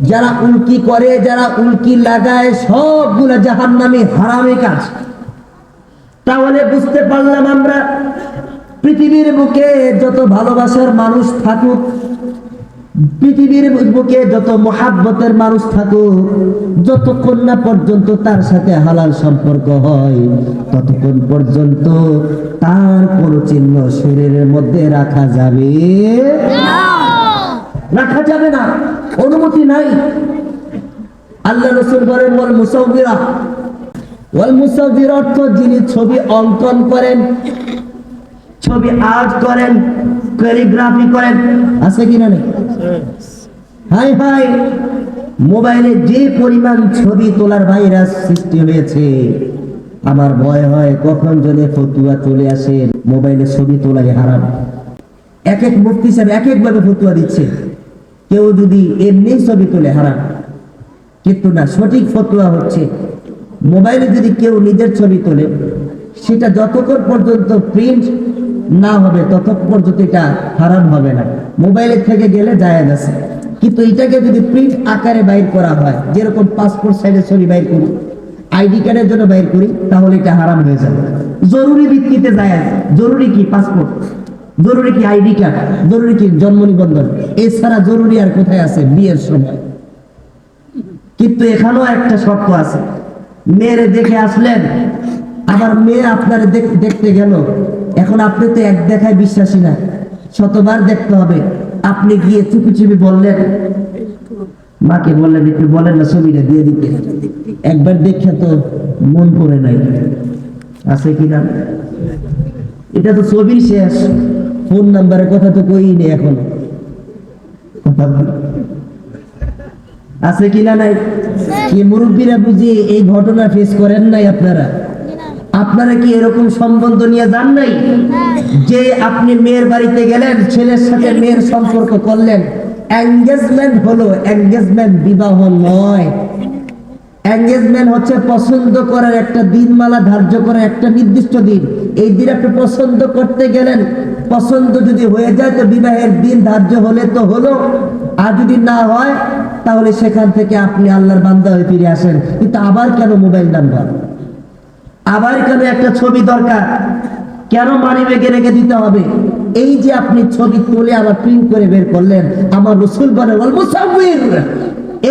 যারা উল্কি করে, যারা উল্কি লাগায়, সবগুলা জাহান নামে হারামে কাজ। তাহলে বুঝতে পারলাম আমরা, পৃথিবীর বুকে যত ভালোবাসার মানুষ থাকুক, পৃথিবীর বুকে যত মহাব্বতের মানুষ থাকুক, যতক্ষণ না পর্যন্ত তার সাথে হালাল সম্পর্ক হয়, ততক্ষণ পর্যন্ত তার কোন চিহ্ন শরীরের মধ্যে রাখা যাবে রাখা যাবে না। অনুমতি নাই। আল্লাহ রসুল বলেন বল মুসাউবিরা ওয়াল মুসাউবির অর্থ যিনি ছবি অঙ্কন করেন, ছবি আর্ট করেন, ক্যালিগ্রাফি করেন। আছে কি না নেই? হাই হাই মোবাইলে যে পরিমাণ ছবি তোলার ভাইরাস সৃষ্টি হয়েছে, আমার ভয় হয় কখন জনে ফতুয়া চলে আসে, মোবাইলে ছবি তোলাই হারাম। এক এক মুফতি সাহেব এক এক ভাবে ফতুয়া দিচ্ছে। কেউ যদি এমনি ছবি তোলে, হারাম। কিন্তু না, সঠিক ফতুয়া হচ্ছে, মোবাইলে যদি কেউ নিজের ছবি তোলে, সেটা যতক্ষণ পর্যন্ত প্রিন্ট না হবে, ততক্ষণ পর্যন্ত এটা হারাম হবে না। মোবাইলের থেকে গেলে যায় আছে। কিন্তু এটাকে যদি প্রিন্ট আকারে বাইর করা হয়, যেরকম পাসপোর্ট সাইজের ছবি বাইর করি আইডি কার্ডের জন্য বাইর করি, তাহলে এটা হারাম হয়ে যাবে। জরুরি ভিত্তিতে যায় জরুরি কি পাসপোর্ট জরুরি কি আইডি কার্ড জরুরি কি জন্ম নিবন্ধন? এছাড়া জরুরি আর কোথায় আছে? বিয়ের সময়। কিন্তু এখানেও একটা শর্ত আছে। মেয়েরে দেখে আসলেন, আবার মেয়ে আপনার দেখতে গেল। এখন আপনি তো এক দেখায় বিশ্বাসী না। শতবার দেখতে হবে। আপনি গিয়ে চুপি চুপি বললেন, মাকে বললেন, একটু বলেন না ছবিটা দিয়ে দিতে। একবার দেখে তো মন পড়ে নাই। আছে কি না? এটা তো ছবির শেষ। ফোন নাম্বারের কথা তো কই নেই এখন। আছে কিনা নাই? কি মুরব্বীরা বুঝি এই ঘটনা ফেস করেন নাই আপনারা? আপনারা কি এরকম সম্বন্ধ নিয়ে যান নাই? যে আপনি মেয়ের বাড়িতে গেলেন, ছেলের সাথে মেয়ের সম্পর্ক করলেন এঙ্গেজমেন্ট হলো এঙ্গেজমেন্ট বিবাহ নয়। এঙ্গেজমেন্ট হচ্ছে পছন্দ করার একটা দিনমালা ধার্য করার একটা নির্দিষ্ট দিন। এই দিন আপনি পছন্দ করতে গেলেন পছন্দ যদি হয়ে যায় তো বিবাহের দিন ধার্য হলে তো হলো। আর যদি না হয় তাহলে সেখান থেকে আপনি আল্লাহর বান্দা হয়ে ফিরে আসেন। কিন্তু আবার কেন মোবাইল নাম্বার? আবার কেন একটা ছবি দরকার? কেন মানি ব্যাগে রেখে দিতে হবে? এই যে আপনি ছবি তুলে আবার প্রিন্ট করে বের করলেন আমার রসুল বলে "ওয়াল মুসাউবির",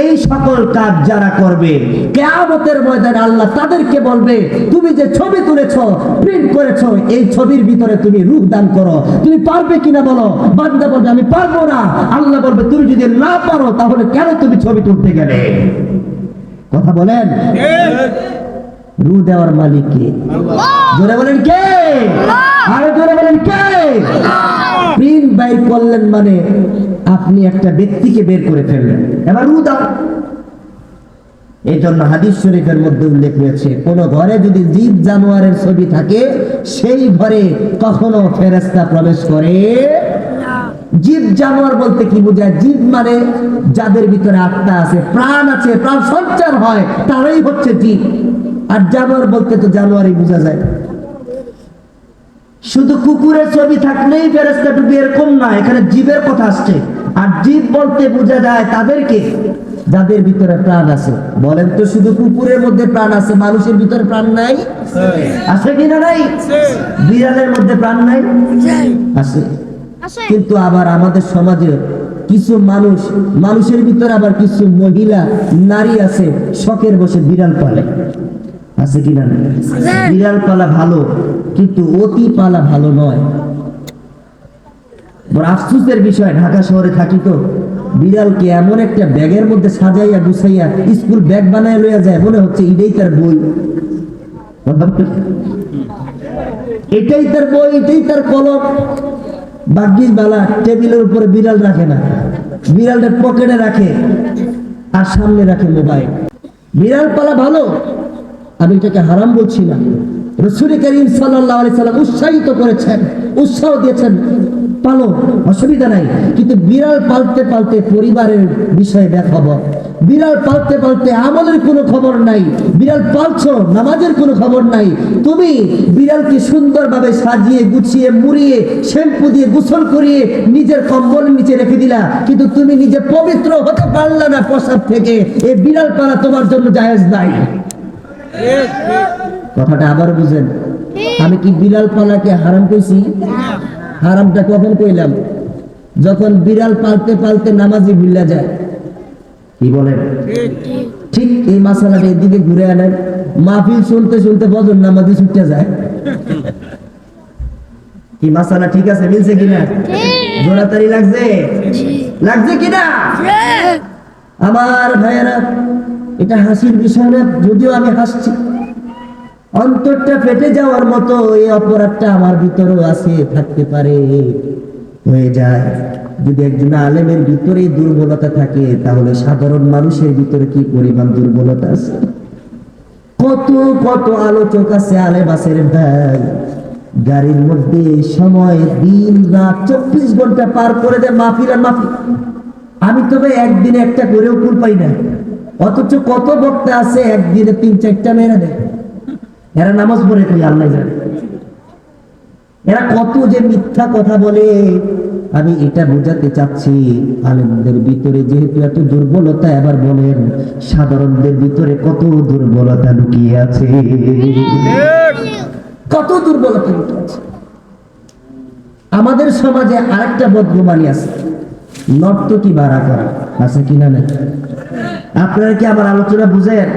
এই সকল কাজ যারা করবে কেয়ামতের ময়দানে আল্লাহ তাদেরকে বলবে তুমি যে ছবি তুলেছো প্রিন্ট করেছ এই ছবির ভিতরে তুমি রূপ দান করো। তুমি পারবে কিনা বলো? বান্দা বলবে আমি পারব না। আল্লাহ বলবে তুমি যদি না পারো তাহলে কেন তুমি ছবি তুলতে গেলে? কথা বলেন? রু দেওয়ার মালিক কে? জোরে বলেন কে? মানে আপনি একটা ব্যক্তিকে বের করে ফেললেন। এবার এই জন্য হাদিস শরীফের মধ্যে উল্লেখ রয়েছে, কোন ঘরে যদি জীব জানোয়ারের ছবি থাকে, সেই ঘরে কখনো ফেরেস্তা প্রবেশ করে জীব জানোয়ার বলতে কি বোঝায়? জীব মানে যাদের ভিতরে আত্মা আছে, প্রাণ আছে, প্রাণ সঞ্চার হয়, তারাই হচ্ছে জীব। আর জানোয়ার বলতে তো জানোয়ারই বোঝা যায়। শুধু কুকুরের ছবি থাকলেই ফেরেস্তা ডুবি এরকম না এখানে জীবের কথা আসছে। আর জীব বলতে বোঝা যায় তাদেরকে যাদের ভিতরে প্রাণ আছে। বলেন তো শুধু কুকুরের মধ্যে প্রাণ আছে মানুষের ভিতরে প্রাণ নাই? আছে কিনা নাই? বিড়ালের মধ্যে প্রাণ নাই? আছে। কিন্তু আবার আমাদের সমাজে কিছু মানুষ মানুষের ভিতরে আবার কিছু মহিলা নারী আছে শখের বসে বিড়াল পালে। আছে কিনা না? বিড়াল পালা ভালো কিন্তু অতি পালা ভালো নয়। আফসোসের বিষয় ঢাকা শহরে থাকি তো। বিড়ালকে এমন একটা ব্যাগের মধ্যে সাজাইয়া গুছাইয়া স্কুল ব্যাগ বানায় লইয়া যায় মনে হচ্ছে এটাই তার বই। এটাই তার বই এটাই তার কলম। ভাগ্যিস বালা টেবিলের উপরে বিড়াল রাখে না। বিড়ালটা পকেটে রাখে আর সামনে রাখে মোবাইল। বিড়াল পালা ভালো আমি এটাকে হারাম বলছি না। রসুল করিম সাল্লাহ আলি সাল্লাম উৎসাহিত করেছেন, উৎসাহ দিয়েছেন, পালো, অসুবিধা নাই। কিন্তু বিড়াল পালতে পালতে পরিবারের বিষয়ে দেখাবো বিড়াল পালতে পালতে আমলের কোনো খবর নাই। বিড়াল পালছো, নামাজের কোনো খবর নাই। তুমি বিড়ালকে সুন্দরভাবে সাজিয়ে, গুছিয়ে, মুড়িয়ে, শ্যাম্পু দিয়ে গোসল করিয়ে নিজের কম্বলের নিচে রেখে দিলা। কিন্তু তুমি নিজে পবিত্র হতে পারলা না প্রসাদ থেকে। এই বিড়াল পালা তোমার জন্য জায়েজ নাই। কথাটা আবার বুঝেন। আমি কি বিড়াল পালাকে হারাম কইছি? হারামটা কখন কইলাম? যখন বিড়াল পালতে পালতে নামাজি ভুল্লা যায়। কি বলেন? ঠিক এই মাসালাটা এদিকে ঘুরে আনেন। মাহফিল শুনতে শুনতে বজন নামাজি ছুটে যায়। কি মাসালা ঠিক আছে মিলছে কিনা জোড়াতারি লাগছে? লাগছে কিনা আমার ভাইয়েরা এটা হাসির বিষয় না, যদিও আমি হাসছি। অন্তরটা ফেটে যাওয়ার মতো এই অপরাধটা আমার ভিতরেও আছে, থাকতে পারে। হয়ে যায়। যদি একজন আলেমের ভিতরে দুর্বলতা থাকে, তাহলে সাধারণ মানুষের ভিতরে কি পরিমাণ দুর্বলতা আছে? কত কত আলোচক আছে, আলেম আছে ভাই। গাড়ির মধ্যে সময় দিন রাত চব্বিশ ঘণ্টা পার করে দেয় মাহফিল আর মাহফিল। আমি তবে একদিনে একটা করেও কুল পাই না। অথচ কত বক্তা আছে একদিনে তিন, চারটা মেয়েরা দেয়। এরা নামাজ পড়ে কই, আল্লাহ জানে। এরা কত যে মিথ্যা কথা বলে। আমি এটা বোঝাতে চাচ্ছি, আলেমদের ভিতরে যেহেতু এত দুর্বলতা, এবার বলেন, সাধারণদের ভিতরে কত দুর্বলতা লুকিয়ে আছে? কত দুর্বলতা লুকিয়ে আছে? আমাদের সমাজে আরেকটা বদগুমানি আছে। নর্তকী ভাড়া করা, আছে কিনা নাই? আপনারা কি আমার আলোচনা বুঝেন?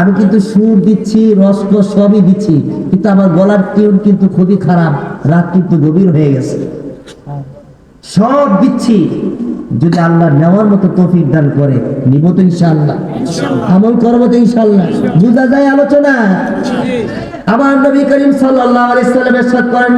আমি কিন্তু সুর দিচ্ছি রস্ক সবই দিচ্ছি কিন্তু আমার গলার টিউন কিন্তু খুবই খারাপ রাত কিন্তু গভীর হয়ে গেছে। সব দিচ্ছি যদি আল্লাহ নেওয়ার মতো তৌফিক দান করে নিব তো ইনশাআল্লাহ। আমল করব তো ইনশাআল্লাহ। বুঝা যায় আলোচনা? আমার নবী করিম সাল্লাল্লাহু আলাইহি সাল্লাম করেন।